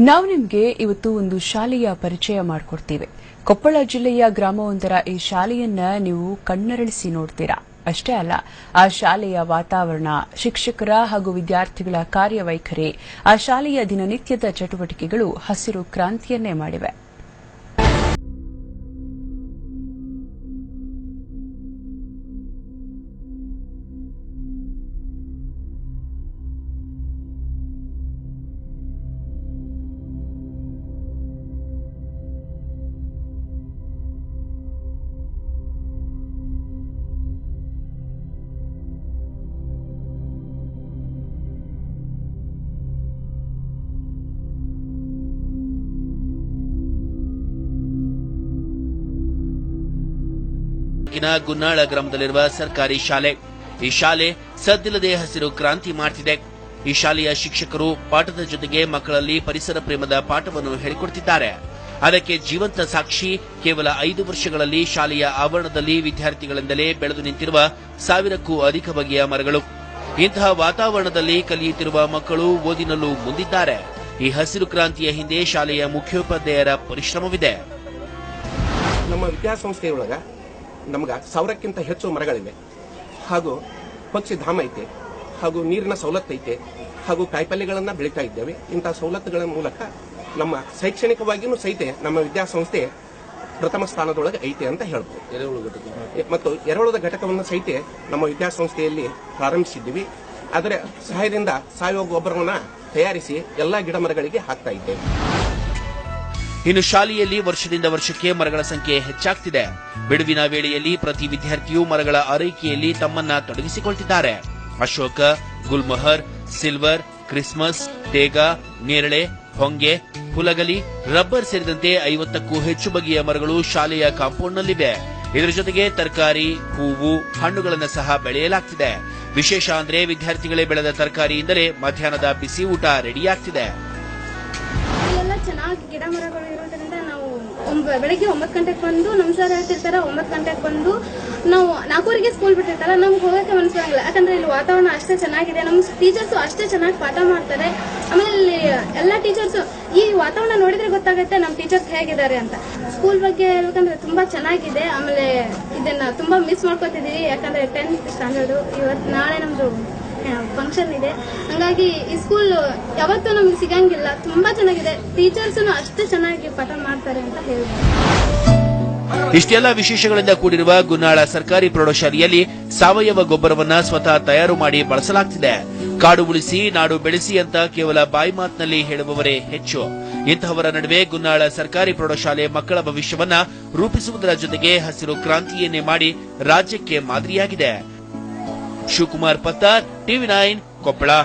ನಾವು ನಿಮಗೆ ಇವತ್ತು ಒಂದು ಶಾಲೆಯ ಪರಿಚಯ ಮಾಡಿಕೊಡ್ತೀವಿ. ಕೊಪ್ಪಳ ಜಿಲ್ಲೆಯ ಗ್ರಾಮವೊಂದರ ಈ ಶಾಲೆಯನ್ನ ನೀವು ಕಣ್ಣರಳಿಸಿ ನೋಡ್ತೀರಾ? ಅಷ್ಟೇ ಅಲ್ಲ, ಆ ಶಾಲೆಯ ವಾತಾವರಣ, ಶಿಕ್ಷಕರ ಹಾಗೂ ವಿದ್ಯಾರ್ಥಿಗಳ ಕಾರ್ಯವೈಖರಿ, ಆ ಶಾಲೆಯ ದಿನನಿತ್ಯದ ಚಟುವಟಿಕೆಗಳು ಹಸಿರು ಕ್ರಾಂತಿಯನ್ನೇ ಮಾಡಿವೆ. ತಾಲೂಕಿನ ಗುನ್ನಾಳ ಗ್ರಾಮದಲ್ಲಿರುವ ಸರ್ಕಾರಿ ಶಾಲೆ. ಈ ಶಾಲೆ ಸದ್ದಿಲ್ಲದೆ ಹಸಿರು ಕ್ರಾಂತಿ ಮಾಡ್ತಿದೆ. ಈ ಶಾಲೆಯ ಶಿಕ್ಷಕರು ಪಾಠದ ಜೊತೆಗೆ ಮಕ್ಕಳಲ್ಲಿ ಪರಿಸರ ಪ್ರೇಮದ ಪಾಠವನ್ನು ಹೇಳಿಕೊಡ್ತಿದ್ದಾರೆ. ಅದಕ್ಕೆ ಜೀವಂತ ಸಾಕ್ಷಿ ಕೇವಲ ಐದು ವರ್ಷಗಳಲ್ಲಿ ಶಾಲೆಯ ಆವರಣದಲ್ಲಿ ವಿದ್ಯಾರ್ಥಿಗಳಿಂದಲೇ ಬೆಳೆದು ನಿಂತಿರುವ ಸಾವಿರಕ್ಕೂ ಅಧಿಕ ಬಗೆಯ ಮರಗಳು. ಇಂತಹ ವಾತಾವರಣದಲ್ಲಿ ಕಲಿಯುತ್ತಿರುವ ಮಕ್ಕಳು ಓದಿನಲ್ಲೂ ಮುಂದಿದ್ದಾರೆ. ಈ ಹಸಿರು ಕ್ರಾಂತಿಯ ಹಿಂದೆ ಶಾಲೆಯ ಮುಖ್ಯೋಪಾಧ್ಯಾಯರ ಪರಿಶ್ರಮವಿದೆ. ನಮ್ಮ ವಿದ್ಯಾಸಂಸ್ಥೆಯೊಳಗ ನಮ್ಗೆ ಸಾವಿರಕ್ಕಿಂತ ಹೆಚ್ಚು ಮರಗಳಿವೆ. ಹಾಗೂ ಪಕ್ಷಿಧಾಮ ಐತೆ ಹಾಗೂ ನೀರಿನ ಸವಲತ್ತು ಐತೆ ಹಾಗೂ ಕಾಯಿಪಲ್ಯಗಳನ್ನು ಬೆಳೀತಾ ಇದ್ದೇವೆ. ಇಂತಹ ಸವಲತ್ತುಗಳ ಮೂಲಕ ನಮ್ಮ ಶೈಕ್ಷಣಿಕವಾಗಿಯೂ ಸಹಿತ ನಮ್ಮ ವಿದ್ಯಾಸಂಸ್ಥೆ ಪ್ರಥಮ ಸ್ಥಾನದೊಳಗೆ ಐತೆ ಅಂತ ಹೇಳ್ಬೋದು. ಮತ್ತು ಎರವಳದ ಘಟಕವನ್ನು ಸಹಿತ ನಮ್ಮ ವಿದ್ಯಾಸಂಸ್ಥೆಯಲ್ಲಿ ಪ್ರಾರಂಭಿಸಿದ್ದೀವಿ. ಅದರ ಸಹಾಯದಿಂದ ಸಾವಯವ ಗೊಬ್ಬರವನ್ನು ತಯಾರಿಸಿ ಎಲ್ಲ ಗಿಡ ಮರಗಳಿಗೆ ಹಾಕ್ತಾ ಇದ್ದೇವೆ. ಇನ್ನು ಶಾಲೆಯಲ್ಲಿ ವರ್ಷದಿಂದ ವರ್ಷಕ್ಕೆ ಮರಗಳ ಸಂಖ್ಯೆ ಹೆಚ್ಚಾಗ್ತಿದೆ. ಬಿಡುವಿನ ವೇಳೆಯಲ್ಲಿ ಪ್ರತಿ ವಿದ್ಯಾರ್ಥಿಯೂ ಮರಗಳ ಆರೈಕೆಯಲ್ಲಿ ತಮ್ಮನ್ನ ತೊಡಗಿಸಿಕೊಳ್ತಿದ್ದಾರೆ. ಅಶೋಕ, ಗುಲ್ಮೊಹರ್, ಸಿಲ್ವರ್, ಕ್ರಿಸ್ಮಸ್, ತೇಗ, ನೇರಳೆ, ಹೊಂಗೆ, ಹುಲಗಲಿ, ರಬ್ಬರ್ ಸೇರಿದಂತೆ ಐವತ್ತಕ್ಕೂ ಹೆಚ್ಚು ಬಗೆಯ ಮರಗಳು ಶಾಲೆಯ ಕಾಂಪೌಂಡ್ನಲ್ಲಿವೆ. ಇದರ ಜೊತೆಗೆ ತರಕಾರಿ, ಹೂವು, ಹಣ್ಣುಗಳನ್ನು ಸಹ ಬೆಳೆಯಲಾಗ್ತಿದೆ. ವಿಶೇಷ ಅಂದ್ರೆ ವಿದ್ಯಾರ್ಥಿಗಳೇ ಬೆಳೆದ ತರಕಾರಿಯಿಂದಲೇ ಮಧ್ಯಾಹ್ನದ ಬಿಸಿ ಊಟ ರೆಡಿಯಾಗ್ತಿದೆ. ಚೆನ್ನಾಗಿ ಗಿಡ ಮರಗಳು ಇರೋದ್ರಿಂದ ನಾವು ಬೆಳಗ್ಗೆ ಒಂಬತ್ತು ಗಂಟೆಗೆ ಬಂದು ನಮ್ಮ ಸರ್ ಹೇಳ್ತಿರ್ತಾರೆ, ಒಂಬತ್ತು ಗಂಟೆಗೆ ಬಂದು ನಾವು ನಾಲ್ಕೂರಿಗೆ ಸ್ಕೂಲ್ ಬಿಟ್ಟಿರ್ತಾರೆ ನಮ್ಗೆ ಹೋಗಕ್ಕೆ ಮನಸ್ಸಾಗಲ್ಲ ಯಾಕಂದ್ರೆ ಇಲ್ಲಿ ವಾತಾವರಣ ಅಷ್ಟೇ ಚೆನ್ನಾಗಿದೆ ನಮ್ಮ ಟೀಚರ್ಸು ಅಷ್ಟೇ ಚೆನ್ನಾಗಿ ಪಾಠ ಮಾಡ್ತಾರೆ. ಆಮೇಲೆ ಎಲ್ಲ ಟೀಚರ್ಸು ಈ ವಾತಾವರಣ ನೋಡಿದ್ರೆ ಗೊತ್ತಾಗುತ್ತೆ ನಮ್ಮ ಟೀಚರ್ಸ್ ಹೇಗಿದ್ದಾರೆ ಅಂತ. ಸ್ಕೂಲ್ ಬಗ್ಗೆ ಹೇಳ್ಬೇಕಂದ್ರೆ ತುಂಬಾ ಚೆನ್ನಾಗಿದೆ, ಆಮೇಲೆ ಇದನ್ನ ತುಂಬಾ ಮಿಸ್ ಮಾಡ್ಕೊತಿದೀವಿ. ಯಾಕಂದ್ರೆ ಟೆಂತ್ ಸ್ಟ್ಯಾಂಡರ್ಡು ಇವತ್ತು ನಾಳೆ ನಮ್ದು ಫಂಕ್ಷನ್ ಇದೆ. ಹಂಗಾಗಿ ಈ ಸ್ಕೂಲ್ ಯಾವತ್ತೂ ನಮ್ಗೆ ಸಿಗಂಗಿಲ್ಲ. ತುಂಬಾ ಚೆನ್ನಾಗಿದೆ. ಟೀಚರ್ಸ್ ಅಷ್ಟೇ ಚೆನ್ನಾಗಿ ಪಾಠ ಮಾಡ್ತಾರೆ ಅಂತ ಹೇಳ್ಬೋದು. ಇಷ್ಟೆಲ್ಲ ವಿಶೇಷಗಳಿಂದ ಕೂಡಿರುವ ಗುನ್ನಾಳ ಸರ್ಕಾರಿ ಪ್ರೌಢಶಾಲೆಯಲ್ಲಿ ಸಾವಯವ ಗೊಬ್ಬರವನ್ನ ಸ್ವತಃ ತಯಾರು ಮಾಡಿ ಬಳಸಲಾಗ್ತಿದೆ. ಕಾಡು ಉಳಿಸಿ, ನಾಡು ಬೆಳೆಸಿ ಅಂತ ಕೇವಲ ಬಾಯಿ ಮಾತಿನಲ್ಲಿ ಹೇಳುವವರೇ ಹೆಚ್ಚು. ಇಂತಹವರ ನಡುವೆ ಗುನ್ನಾಳ ಸರ್ಕಾರಿ ಪ್ರೌಢಶಾಲೆ ಮಕ್ಕಳ ಭವಿಷ್ಯವನ್ನ ರೂಪಿಸುವುದರ ಜೊತೆಗೆ ಹಸಿರು ಕ್ರಾಂತಿಯನ್ನೇ ಮಾಡಿ ರಾಜ್ಯಕ್ಕೆ ಮಾದರಿಯಾಗಿದೆ. शिवकुमार पत्तार टीवी नाइन कोपड़ा